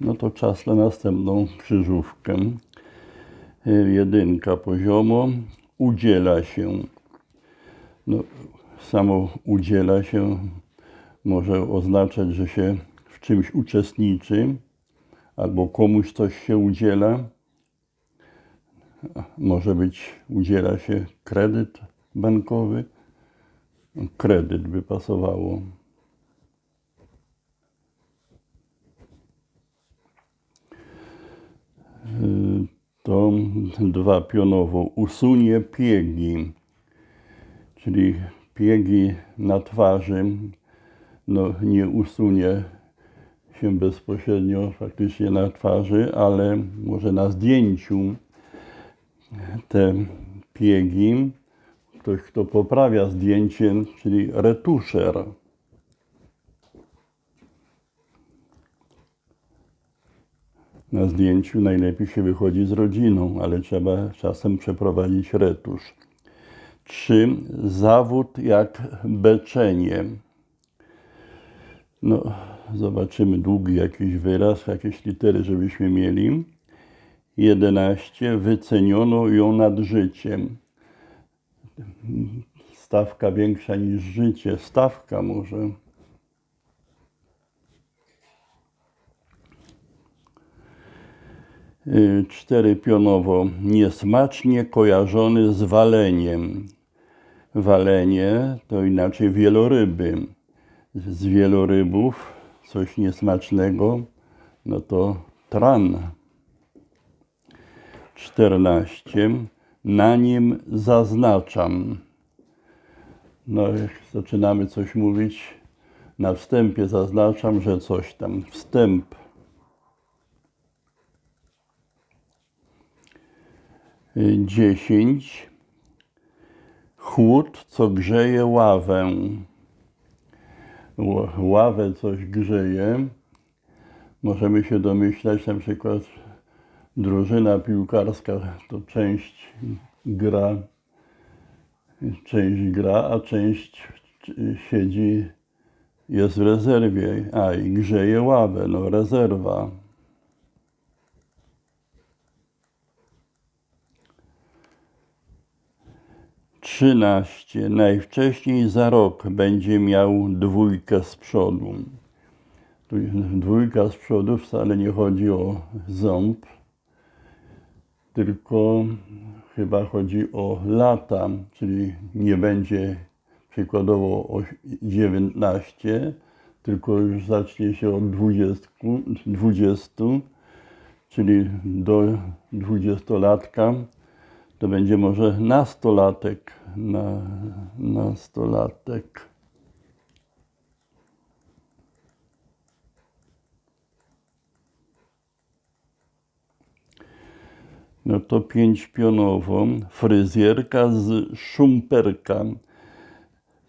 No to czas na następną krzyżówkę. Y, Jedynka poziomo. Udziela się. No, samo udziela się może oznaczać, że się w czymś uczestniczy, albo komuś coś się udziela. Może być, udziela się kredyt bankowy. Kredyt by pasowało. To dwa pionowo. Usunie piegi, czyli piegi na twarzy. No, nie usunie się bezpośrednio faktycznie na twarzy, ale może na zdjęciu te piegi. Ktoś, kto poprawia zdjęcie, czyli retuszer. Na zdjęciu najlepiej się wychodzi z rodziną, ale trzeba czasem przeprowadzić retusz. Trzy. Zawód jak beczenie. No, zobaczymy długi jakiś wyraz, jakieś litery, żebyśmy mieli. 11. Wyceniono ją nad życiem. Stawka większa niż życie. Stawka może. Y, Cztery pionowo. Niesmacznie kojarzony z waleniem. Walenie to inaczej wieloryby. Z wielorybów coś niesmacznego, no to tran. 14. Na nim zaznaczam. No, jak zaczynamy coś mówić, na wstępie zaznaczam, że coś tam. Wstęp. 10. Chłód, co grzeje ławę. Ławę coś grzeje. Możemy się domyślać, na przykład drużyna piłkarska to część gra, część gra, a część siedzi, jest w rezerwie. A i grzeje ławę, no rezerwa. Trzynaście. Najwcześniej za rok będzie miał dwójkę z przodu. Dwójka z przodu wcale nie chodzi o ząb, tylko chyba chodzi o lata, czyli nie będzie przykładowo o 19, tylko już zacznie się od 20, 20 czyli do dwudziestolatka to będzie może nastolatek, na, nastolatek. No to pięć pionowo, fryzjerka z szumperka.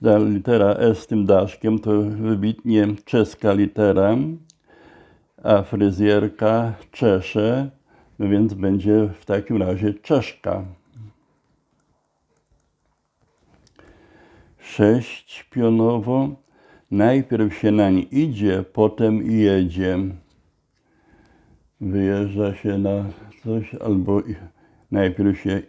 Ta litera S tym daszkiem to wybitnie czeska litera, a fryzjerka czesze, no więc będzie w takim razie czeszka. Sześć pionowo, najpierw się nań idzie, potem jedzie. Wyjeżdża się na coś, albo najpierw się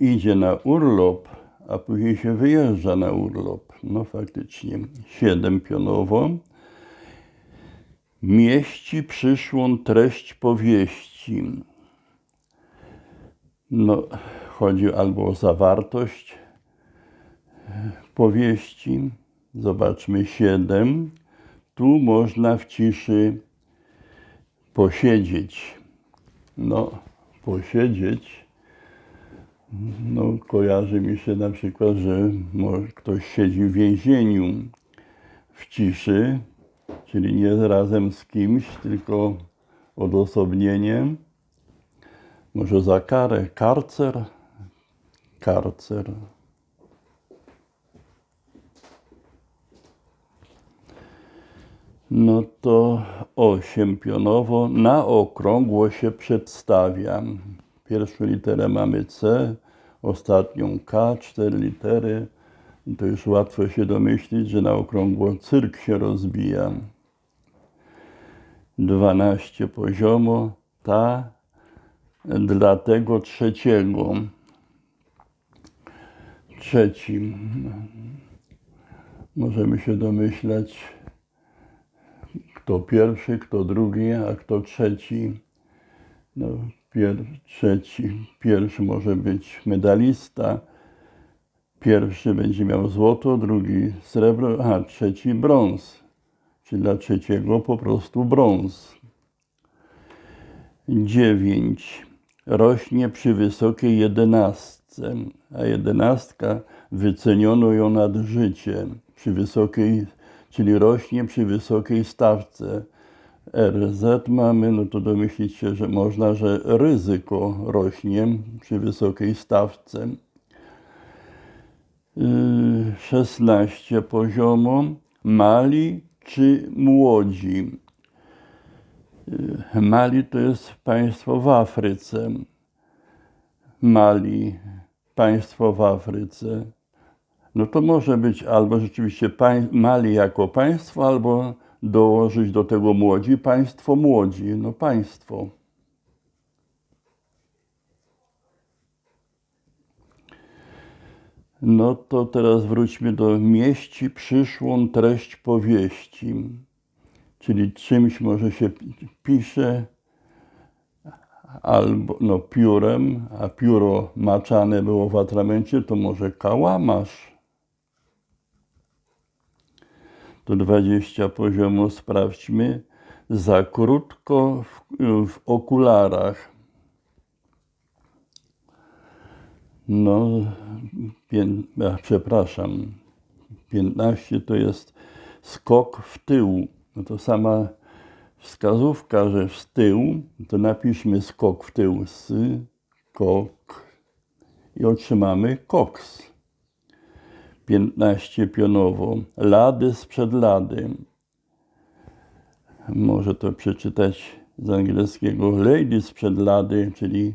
idzie na urlop, a później się wyjeżdża na urlop. No faktycznie. Siedem pionowo. Mieści przyszłą treść powieści. No, chodzi albo o zawartość powieści. Zobaczmy siedem. Tu można w ciszy posiedzieć. No, posiedzieć. No, kojarzy mi się na przykład, że ktoś siedzi w więzieniu w ciszy, czyli nie razem z kimś, tylko odosobnieniem. Może za karę. Karcer? Karcer. No to osiem pionowo. Na okrągło się przedstawia. Pierwszą literę mamy C, ostatnią K, cztery litery. To już łatwo się domyślić, że na okrągło cyrk się rozbija. 12 poziomo, ta dla tego trzeciego. Trzecim. Możemy się domyślać, kto pierwszy, kto drugi, a kto trzeci. No, pier, trzeci, pierwszy może być medalista, pierwszy będzie miał złoto, drugi srebro, a trzeci brąz. Czyli dla trzeciego po prostu brąz. Dziewięć. Rośnie przy wysokiej jedenastce, a jedenastka wyceniono ją nad życie. Przy wysokiej, czyli rośnie przy wysokiej stawce. RZ mamy, no to domyślić się, że można, że ryzyko rośnie przy wysokiej stawce. Yy, 16 poziomo. Mali czy młodzi? Yy, Mali to jest państwo w Afryce. Mali, państwo w Afryce. No to może być albo rzeczywiście Mali jako państwo, albo dołożyć do tego młodzi, państwo młodzi, no państwo. No to teraz wróćmy do mieści przyszłą treść powieści. Czyli czymś może się pi- pisze albo no, piórem, a pióro maczane było w atramencie, to może kałamarz. To 20 poziomu sprawdźmy. Za krótko w, w okularach. No, przepraszam, 15 to jest skok w tył. No to sama wskazówka, że w tył, to napiszmy skok w tył, s, kok i otrzymamy koks. 15 pionowo, lady sprzed lady. Może to przeczytać z angielskiego lady sprzed lady, czyli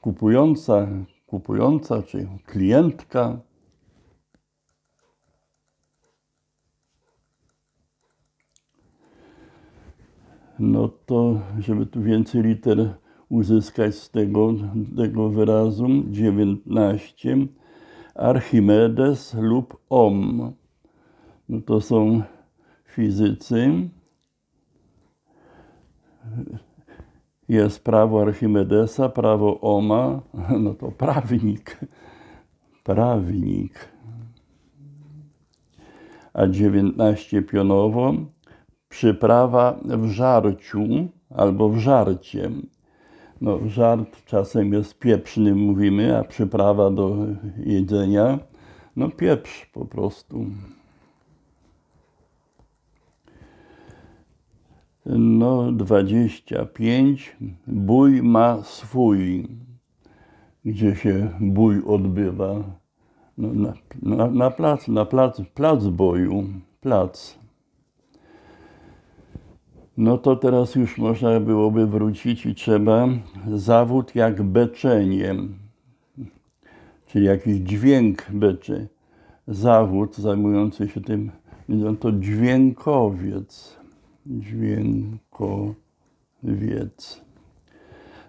kupująca, kupująca czy klientka. No to, żeby tu więcej liter uzyskać z tego, tego wyrazu, 19. Archimedes lub Om. No to są fizycy. Jest prawo Archimedesa, prawo Oma, no to prawnik. Prawnik. A 19 pionowo przyprawa w żarciu albo w żarcie. No, żart czasem jest pieprzny, mówimy, a przyprawa do jedzenia, no pieprz po prostu. No, 25. Bój ma swój. Gdzie się bój odbywa? No, na, na, na plac, na plac, plac boju, plac. No to teraz już można byłoby wrócić i trzeba zawód jak beczenie, czyli jakiś dźwięk beczy. Zawód zajmujący się tym, no to dźwiękowiec. Dźwiękowiec.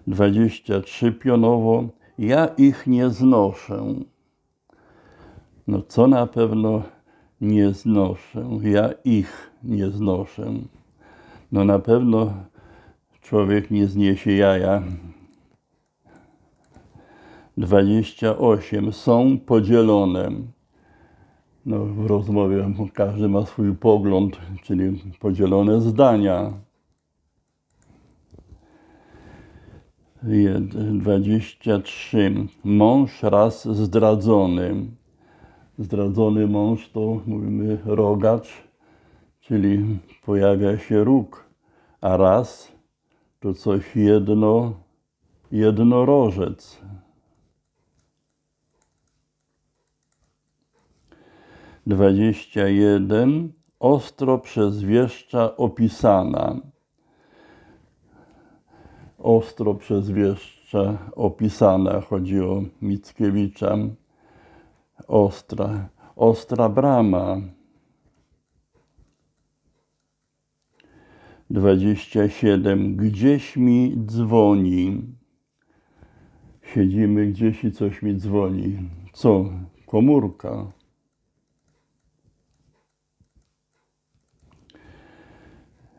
23 pionowo. Ja ich nie znoszę. No co na pewno nie znoszę? Ja ich nie znoszę. No na pewno człowiek nie zniesie jaja. 28 są podzielone. No, w rozmowie każdy ma swój pogląd, czyli podzielone zdania. Jed- 23. Mąż raz zdradzony. Zdradzony mąż to mówimy rogacz, czyli pojawia się róg, a raz to coś jedno, jednorożec. Dwadzieścia jeden ostro przez wieszcza opisana. Ostro przez wieszcza opisana, chodzi o Mickiewicza. Ostra, ostra brama. 27. Gdzieś mi dzwoni. Siedzimy gdzieś i coś mi dzwoni. Co? Komórka.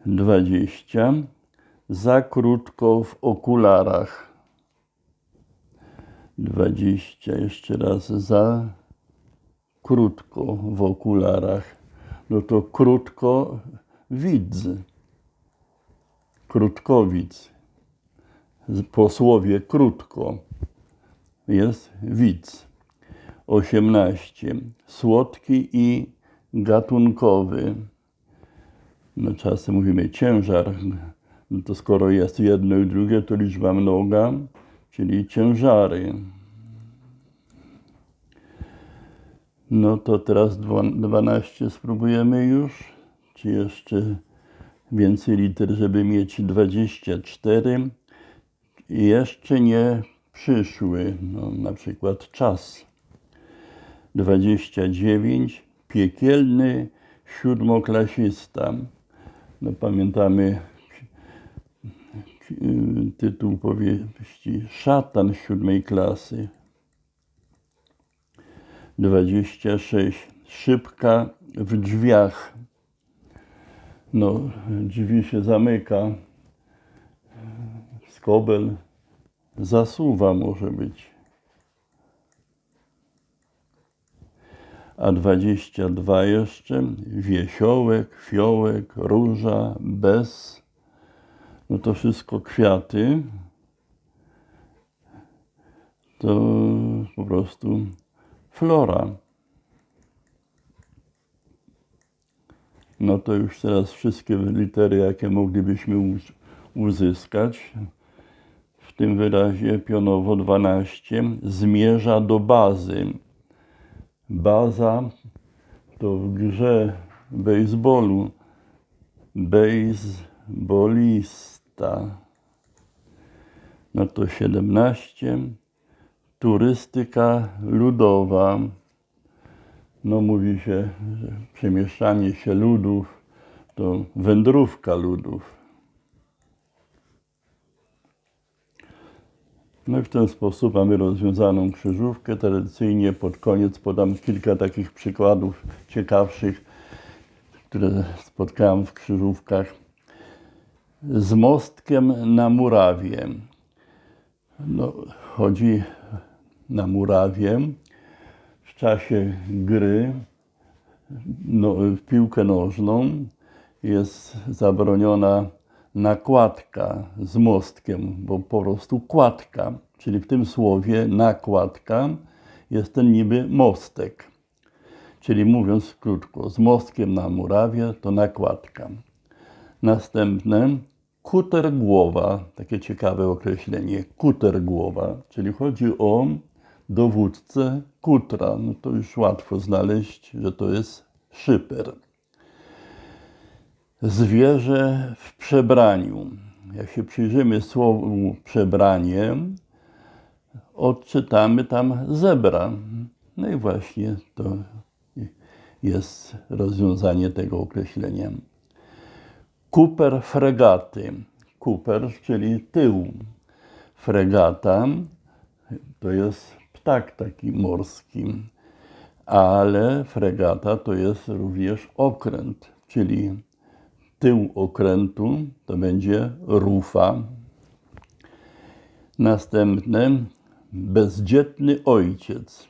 Dwadzieścia. Za krótko w okularach. Dwadzieścia. Jeszcze raz. Za krótko w okularach. No to krótko widz. Krótkowic. Z- Po słowie krótko jest widz. 18. Słodki i gatunkowy. No czasem mówimy ciężar. No to skoro jest jedno i drugie, to liczba mnoga, czyli ciężary. No to teraz dwa- 12 spróbujemy już. Czy jeszcze więcej liter, żeby mieć 24. I jeszcze nie przyszły, no, na przykład czas. 29. Piekielny siódmoklasista. No, pamiętamy y, tytuł powieści Szatan siódmej klasy. 26. Szybka w drzwiach. No, drzwi się zamyka. Skobel zasuwa może być. A 22 jeszcze. Wiesiołek, fiołek, róża, bez. No to wszystko kwiaty. To po prostu flora. No to już teraz wszystkie litery, jakie moglibyśmy uz- uzyskać. W tym wyrazie pionowo 12 zmierza do bazy. Baza to w grze baseballu baseballista. No to 17 turystyka ludowa. No mówi się, że przemieszczanie się ludów to wędrówka ludów. No i w ten sposób mamy rozwiązaną krzyżówkę. Tradycyjnie pod koniec podam kilka takich przykładów ciekawszych, które spotkałem w krzyżówkach. Z mostkiem na murawie. No, chodzi na murawie czasie gry no, w piłkę nożną jest zabroniona nakładka z mostkiem, bo po prostu kładka, czyli w tym słowie nakładka jest ten niby mostek. Czyli mówiąc krótko, z mostkiem na murawie to nakładka. Następne kuter głowa, takie ciekawe określenie, kuter głowa, czyli chodzi o dowódcę kutra. No to już łatwo znaleźć, że to jest szyper. Zwierzę w przebraniu. Jak się przyjrzymy słowu przebranie, odczytamy tam zebra. No i właśnie to jest rozwiązanie tego określenia. Kuper fregaty. Kuper, czyli tył. Fregata to jest ptak taki morski, ale fregata to jest również okręt, czyli tył okrętu to będzie rufa. Następne bezdzietny ojciec.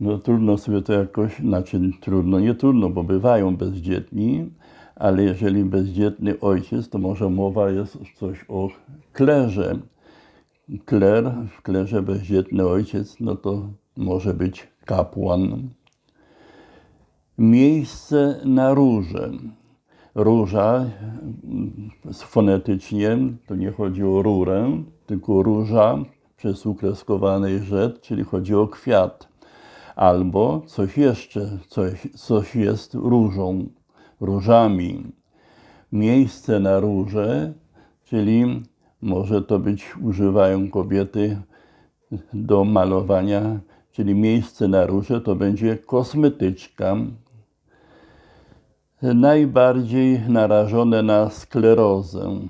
No trudno sobie to jakoś, znaczy trudno, nie trudno, bo bywają bezdzietni, ale jeżeli bezdzietny ojciec, to może mowa jest coś o klerze. Kler, w klerze bezdzietny ojciec, no to może być kapłan. Miejsce na róże. Róża mm, fonetycznie to nie chodzi o rurę, tylko róża przez ukreskowanej rzecz, czyli chodzi o kwiat. Albo coś jeszcze, coś, coś jest różą, różami. Miejsce na róże, czyli może to być, używają kobiety do malowania, czyli miejsce na róże to będzie kosmetyczka. najbardziej narażone na sklerozę.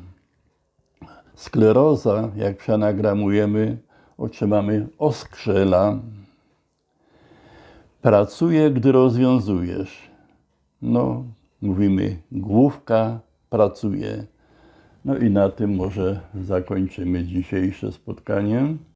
Skleroza, jak przeanagramujemy, otrzymamy oskrzela. Pracuje, gdy rozwiązujesz. No, mówimy, główka pracuje. No i na tym może zakończymy dzisiejsze spotkanie.